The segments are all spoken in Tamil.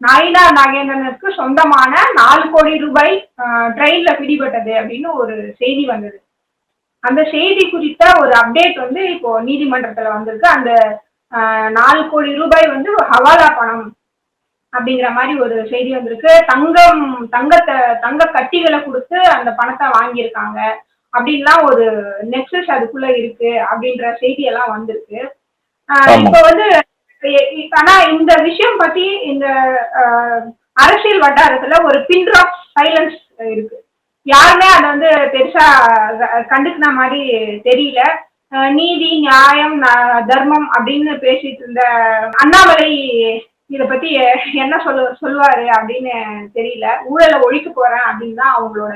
நாயினா நாகேந்திரனுக்கு சொந்தமான நாலு கோடி ரூபாய் ட்ரெயின்ல பிடிபட்டது அப்படின்னு ஒரு செய்தி வந்தது. அந்த செய்தி குறித்த ஒரு அப்டேட் வந்து இப்போ நீதிமன்றத்துல வந்திருக்கு. அந்த நாலு கோடி ரூபாய் வந்து ஹவாலா பணம் அப்படிங்கிற மாதிரி ஒரு செய்தி வந்திருக்கு. தங்கம் தங்கத்தை தங்க கட்டிகளை கொடுத்து அந்த பணத்தை வாங்கியிருக்காங்க. அப்படின்லாம் ஒரு நெக்ஸஸ் அதுக்குள்ள இருக்கு அப்படின்ற செய்தி எல்லாம் வந்திருக்கு இப்போ வந்து ஆனா இந்த விஷயம் பத்தி இந்த அரசியல் வட்டாரத்துல ஒரு பின் ஆஃப் சைலன்ஸ் இருக்கு. யாருமே அதை வந்து பெருசா கண்டுக்கின மாதிரி தெரியல. நீதி நியாயம் தர்மம் அப்படின்னு பேசிட்டு இருந்த அண்ணாமலை இத பத்தி என்ன சொல்ல சொல்லுவாரு அப்படின்னு தெரியல. ஊழலை ஒழிக்க போறேன் அப்படின்னு தான் அவங்களோட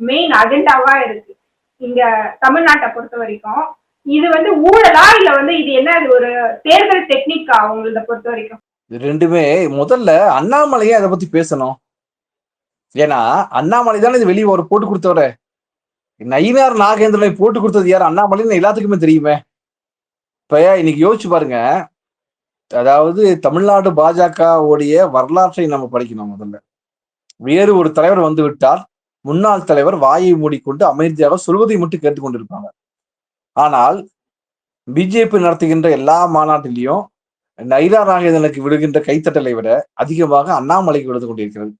மெயின் அஜெண்டாவா இருக்கு. இங்க தமிழ்நாட்டை பொறுத்த வரைக்கும் இது வந்து ஊழலா? இல்ல வந்து இது என்ன ஒரு தேர்தல் டெக்னிக்கா அவங்கள பொறுத்த வரைக்கும்? ரெண்டுமே. முதல்ல அண்ணாமலையே அதை பத்தி பேசணும். ஏன்னா அண்ணாமலை தானே இது வெளியே ஒரு போட்டு கொடுத்தவரு. நயினார் நாகேந்திரனை போட்டு கொடுத்தது யார்? அண்ணாமலைன்னு எல்லாத்துக்குமே தெரியுமே. இப்ப இன்னைக்கு யோசிச்சு பாருங்க. அதாவது தமிழ்நாடு பாஜகவுடைய வரலாற்றை நம்ம படிக்கணும் முதல்ல. வேறு ஒரு தலைவர் வந்து விட்டால் முன்னாள் தலைவர் வாயை மூடிக்கொண்டு அமைதியாக சொல்வதை மட்டும் கேட்டுக்கொண்டிருப்பாங்க. ஆனால் பிஜேபி நடத்துகின்ற எல்லா மாநாட்டிலையும் நைரா நாகேந்திரனுக்கு விடுகின்ற கைத்தட்டலை விட அதிகமாக அண்ணாமலைக்கு விழுந்து கொண்டிருக்கிறது.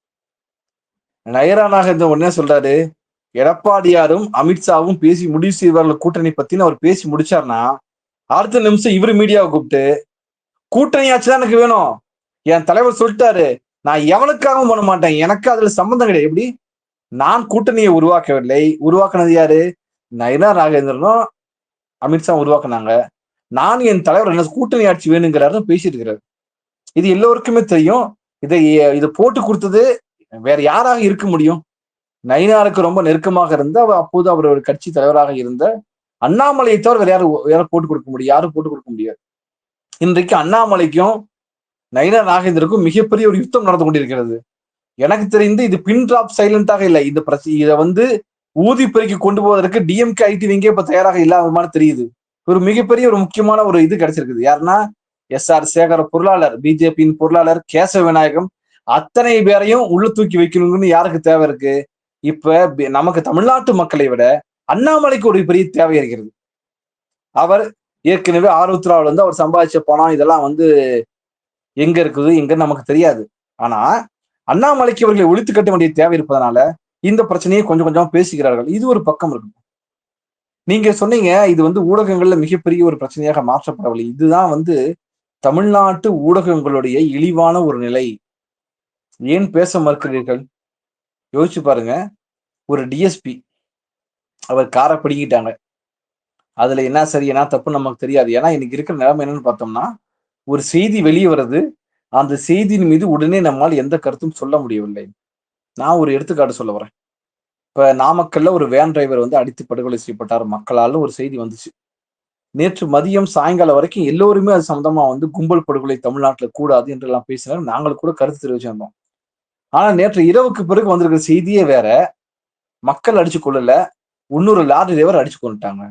நயரா நாகேந்திரன் உடனே சொல்றாரு எடப்பாடியாரும் அமித்ஷாவும் பேசி முடிவு செய்வார்கள் கூட்டணி பத்தின்னு அவர் பேசி முடிச்சார்னா அடுத்த நிமிஷம் இவரு மீடியாவை கூப்பிட்டு கூட்டணி ஆச்சுதான் எனக்கு வேணும். என் தலைவர் சொல்லிட்டாரு நான் எவனுக்காகவும் பண்ண மாட்டேன். எனக்கு அதுல சம்பந்தம் கிடையாது. எப்படி? நான் கூட்டணியை உருவாக்கவில்லை. உருவாக்குனது யாரு? நயனா நாகேந்திரனும் அமித்ஷா உருவாக்குனாங்க. நான் என் தலைவர் என்ன கூட்டணி ஆட்சி வேணுங்கிறாரு பேசிட்டு இது எல்லோருக்குமே தெரியும். இதை இதை போட்டு கொடுத்தது வேற யாராக இருக்க முடியும்? நயினாருக்கு ரொம்ப நெருக்கமாக இருந்த அப்போது அவர் ஒரு கட்சி தலைவராக இருந்த அண்ணாமலையை தவிர வேற யாரும் வேற போட்டு கொடுக்க முடியும் யாரும் போட்டு கொடுக்க முடியாது. இன்றைக்கு அண்ணாமலைக்கும் நயினா நாகேந்திரக்கும் மிகப்பெரிய ஒரு யுத்தம் நடந்து கொண்டிருக்கிறது. எனக்கு தெரிந்து இது பின் டிராப் சைலண்டாக இல்லை. இந்த பிரச்சனை இதை வந்து ஊதி பெருக்கி கொண்டு போவதற்கு டிஎம்கே ஐடி விங்கே இப்ப தயாராக இல்லாத மாதிரி தெரியுது. ஒரு மிகப்பெரிய ஒரு முக்கியமான ஒரு இது கிடைச்சிருக்குது. யாருன்னா எஸ் ஆர் சேகர பொருளாளர் பிஜேபியின் பொருளாளர் கேசவ விநாயகம். அத்தனை பேரையும் உள்ள தூக்கி வைக்கணும்னு யாருக்கு தேவை இருக்கு? இப்ப நமக்கு தமிழ்நாட்டு மக்களை விட அண்ணாமலைக்கு ஒரு பெரிய தேவை இருக்கிறது. அவர் ஏற்கனவே ஆர்வத்துறாவில் வந்து அவர் சம்பாதிச்ச பணம் இதெல்லாம் வந்து எங்க இருக்குது எங்கன்னு நமக்கு தெரியாது. ஆனா அண்ணாமலைக்கு அவர்களை ஒழித்து கட்ட வேண்டிய தேவை இருப்பதனால இந்த பிரச்சனையை கொஞ்சம் கொஞ்சமா பேசுகிறார்கள் இது ஒரு பக்கம் இருக்கு நீங்க சொன்னீங்க இது வந்து ஊடகங்கள்ல மிகப்பெரிய ஒரு பிரச்சனையாக மாற்றப்படவில்லை. இதுதான் வந்து தமிழ்நாட்டு ஊடகங்களுடைய இழிவான ஒரு நிலை. ஏன் பேச மறுக்கிறீர்கள்? யோசிச்சு பாருங்க. ஒரு டிஎஸ்பி அவர் காரை பிடிக்கிட்டாங்க அதுல என்ன சரி என்ன தப்பு நமக்கு தெரியாது. ஏன்னா இன்னைக்கு இருக்கிற நிலைமை என்னன்னு பார்த்தோம்னா ஒரு செய்தி வெளியே வருது அந்த செய்தியின் மீது உடனே நம்மால் எந்த கருத்தும் சொல்ல முடியவில்லை. நான் ஒரு எடுத்துக்காட்டு சொல்ல வரேன். இப்ப நாமக்கல்ல ஒரு வேன் டிரைவர் வந்து அடித்து படுகொலை செய்யப்பட்டார். மக்களாலும் ஒரு செய்தி வந்துச்சு. நேற்று மதியம் சாயங்காலம் வரைக்கும் எல்லோருமே அது சம்பந்தமா வந்து கும்பல் படுகொலை தமிழ்நாட்டுல கூடாது என்றெல்லாம் பேசினார். நாங்களும் கூட கருத்து தெரிவிச்சிருந்தோம் ஆனா நேற்று இரவுக்கு பிறகு வந்திருக்கிற செய்தியே வேற. மக்கள் அடிச்சு கொள்ளல இன்னொரு லாரி டிரைவர் அடிச்சு கொண்டுட்டாங்க.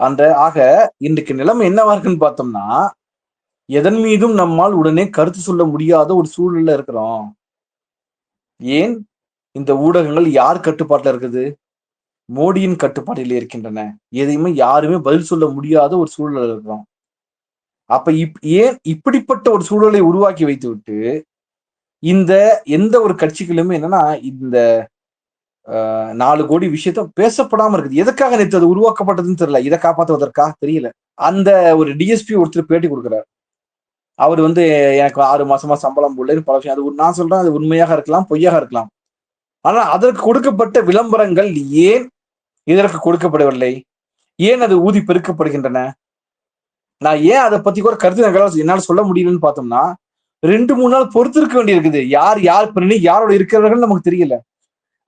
அந்த ஆக இன்றைக்கு நிலைமை என்னவா இருக்குன்னு பார்த்தோம்னா எதன் மீதும் நம்மால் உடனே கருத்து சொல்ல முடியாத ஒரு சூழல்ல இருக்கிறோம். ஏன் இந்த ஊடகங்கள் யார் கட்டுப்பாட்டில் இருக்குது? மோடியின் கட்டுப்பாட்டில் இருக்கின்றன. எதையுமே யாருமே பதில் சொல்ல முடியாத ஒரு சூழல் இருக்கிறோம். அப்ப இப் ஏன் இப்படிப்பட்ட ஒரு சூழலை உருவாக்கி வைத்து விட்டு இந்த எந்த ஒரு கட்சிகளுமே என்னன்னா இந்த நாலு கோடி விஷயத்த பேசப்படாம இருக்குது. எதுக்காக நேற்று அது உருவாக்கப்பட்டதுன்னு தெரியல. இதை காப்பாற்றுவதற்கா தெரியல. அந்த ஒரு டிஎஸ்பி ஒருத்தர் பேட்டி கொடுக்குறாரு. அவர் வந்து எனக்கு ஆறு மாசமா சம்பளம் போடலன்னு பல விஷயம் அது நான் சொல்றேன் அது உண்மையாக இருக்கலாம் பொய்யாக இருக்கலாம். ஆனால் அதற்கு கொடுக்கப்பட்ட விளம்பரங்கள் ஏன் இதற்கு கொடுக்கப்படவில்லை? ஏன் அது ஊதி பெருக்கப்படுகின்றன? நான் ஏன் அதை பத்தி கூட கருத்து எங்களால் என்னால் சொல்ல முடியலன்னு பார்த்தோம்னா ரெண்டு மூணு நாள் பொறுத்திருக்க வேண்டியிருக்குது. யார் யார் பின்னணி யாரோட இருக்கிறவர்கள் நமக்கு தெரியல.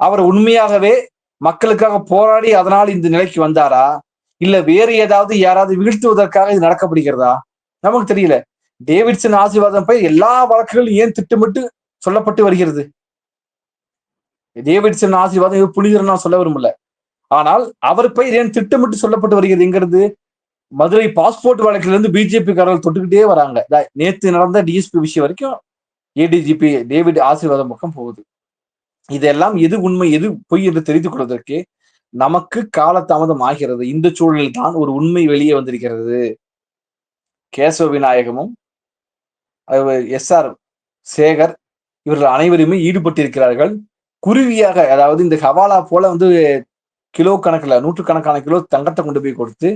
அவர் உண்மையாகவே மக்களுக்காக போராடி அதனால் இந்த நிலைக்கு வந்தாரா? இல்ல வேறு ஏதாவது யாராவது வீழ்த்துவதற்காக இது நடக்கப்படுகிறதா? நமக்கு தெரியல. டேவிட்சன் ஆசீர்வாதம் போய் எல்லா வழக்குகளும் ஏன் திட்டமிட்டு சொல்லப்பட்டு வருகிறது? டேவிட்சன் ஆசீர்வாதம் புனிதர் நான் சொல்ல விரும்பல. ஆனால் அவர் பெயர் ஏன் திட்டமிட்டு சொல்லப்பட்டு வருகிறதுங்கிறது மதுரை பாஸ்போர்ட் வழக்கிலிருந்து பிஜேபி காரர்கள் தொட்டுக்கிட்டே வராங்க. நேத்து நடந்த டிஎஸ்பி விஷயம் வரைக்கும் ஏடிஜிபி டேவிட் ஆசீர்வாதம் பக்கம் போகுது. இதெல்லாம் எது உண்மை எது பொய் என்று தெரிந்து கொள்வதற்கு நமக்கு காலதாமதம் ஆகிறது. இந்த சூழலில் தான் ஒரு உண்மை வெளியே வந்திருக்கிறது. கேசவ விநாயகமும் எஸ் ஆர் சேகர் இவர்கள் அனைவருமே ஈடுபட்டிருக்கிறார்கள். குருவியாக அதாவது இந்த ஹவாலா போல வந்து கிலோ கணக்கில் நூற்றுக்கணக்கான கிலோ தங்கத்தை கொண்டு போய் கொடுத்து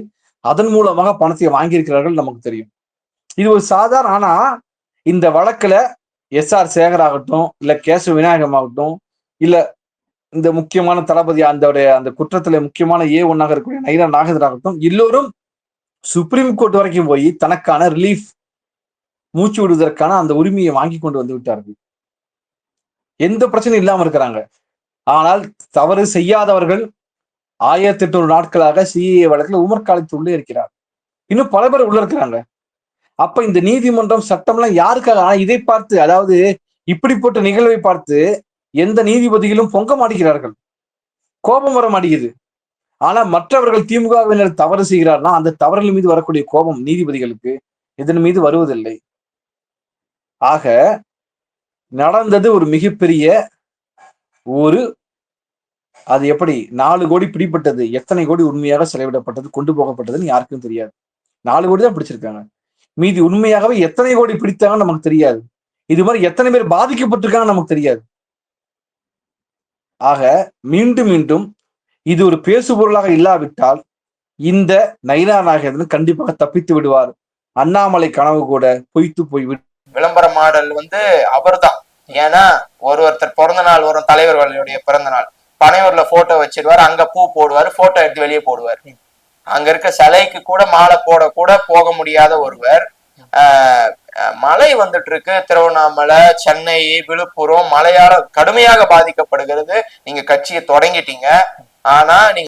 அதன் மூலமாக பணத்தை வாங்கியிருக்கிறார்கள் நமக்கு தெரியும். இது ஒரு சாதாரண ஆனா இந்த வழக்குல எஸ் ஆர் சேகர் ஆகட்டும் இல்ல கேசவ விநாயகம் ஆகட்டும் இல்ல இந்த முக்கியமான தளபதி அந்த அந்த குற்றத்துல முக்கியமான ஏ ஒன்னாக இருக்கக்கூடிய நைனா நாகதர் ஆகட்டும் எல்லோரும் சுப்ரீம் கோர்ட் வரைக்கும் போய் தனக்கான ரிலீஃப் மூச்சு விடுவதற்கான அந்த உரிமையை வாங்கி கொண்டு வந்து விட்டார்கள். எந்த பிரச்சனையும் இல்லாம இருக்கிறாங்க. ஆனால் தவறு செய்யாதவர்கள் ஆயிரத்தி எட்நூறு நாட்களாக சிஏ வழக்கில் உமர் காலத்து உள்ளே இருக்கிறார். இன்னும் பல பேர் உள்ள இருக்கிறாங்க. அப்ப இந்த நீதிமன்றம் சட்டம்லாம் யாருக்காக? ஆனா இதை பார்த்து அதாவது இப்படிப்பட்ட நிகழ்வை பார்த்து எந்த நீதிபதிகளும் பொங்க மாட்டேங்கிறார்கள் கோபம் வர மாட்டேங்குது. ஆனா மற்றவர்கள் திமுகவினர் தவறு செய்கிறார்னா அந்த தவறுகள் மீது வரக்கூடிய கோபம் நீதிபதிகளுக்கு இதன் மீது வருவதில்லை. ஆக நடந்தது ஒரு மிகப்பெரிய ஒரு அது எப்படி நாலு கோடி பிடிப்பட்டது எத்தனை கோடி உண்மையாக செலவிடப்பட்டது கொண்டு போகப்பட்டதுன்னு யாருக்கும் தெரியாது. நாலு கோடி தான் பிடிச்சிருக்காங்க. மீதி உண்மையாகவே எத்தனை கோடி பிடித்தாங்கன்னு நமக்கு தெரியாது. இது மாதிரி எத்தனை பேர் பாதிக்கப்பட்டிருக்காங்கன்னு நமக்கு தெரியாது. ஆக மீண்டும் மீண்டும் இது ஒரு பேசுபொருளாக இல்லாவிட்டால் இந்த நயினா நாகேந்திரன் கண்டிப்பாக தப்பித்து விடுவார். அண்ணாமலை கனவு கூட பொய்த்து போய் விட்டு விளம்பர மாடல் வந்து அவர்தான். ஏன்னா ஒரு ஒருத்தர் பிறந்த நாள் வரும் தலைவர்களுடைய பிறந்த நாள் பனையூர்ல போட்டோ வச்சிருவாரு அங்க பூ போடுவார் போட்டோ எடுத்து வெளியே போடுவார். அங்க இருக்க சிலைக்கு கூட மாலை போட கூட போக முடியாத ஒருவர் ஆஹ் மழை வந்துட்டு இருக்கு திருவண்ணாமலை சென்னை விழுப்புரம் மழையால கடுமையாக பாதிக்கப்படுகிறது. நீங்க கட்சியை தொடங்கிட்டீங்க. ஆனா நீங்க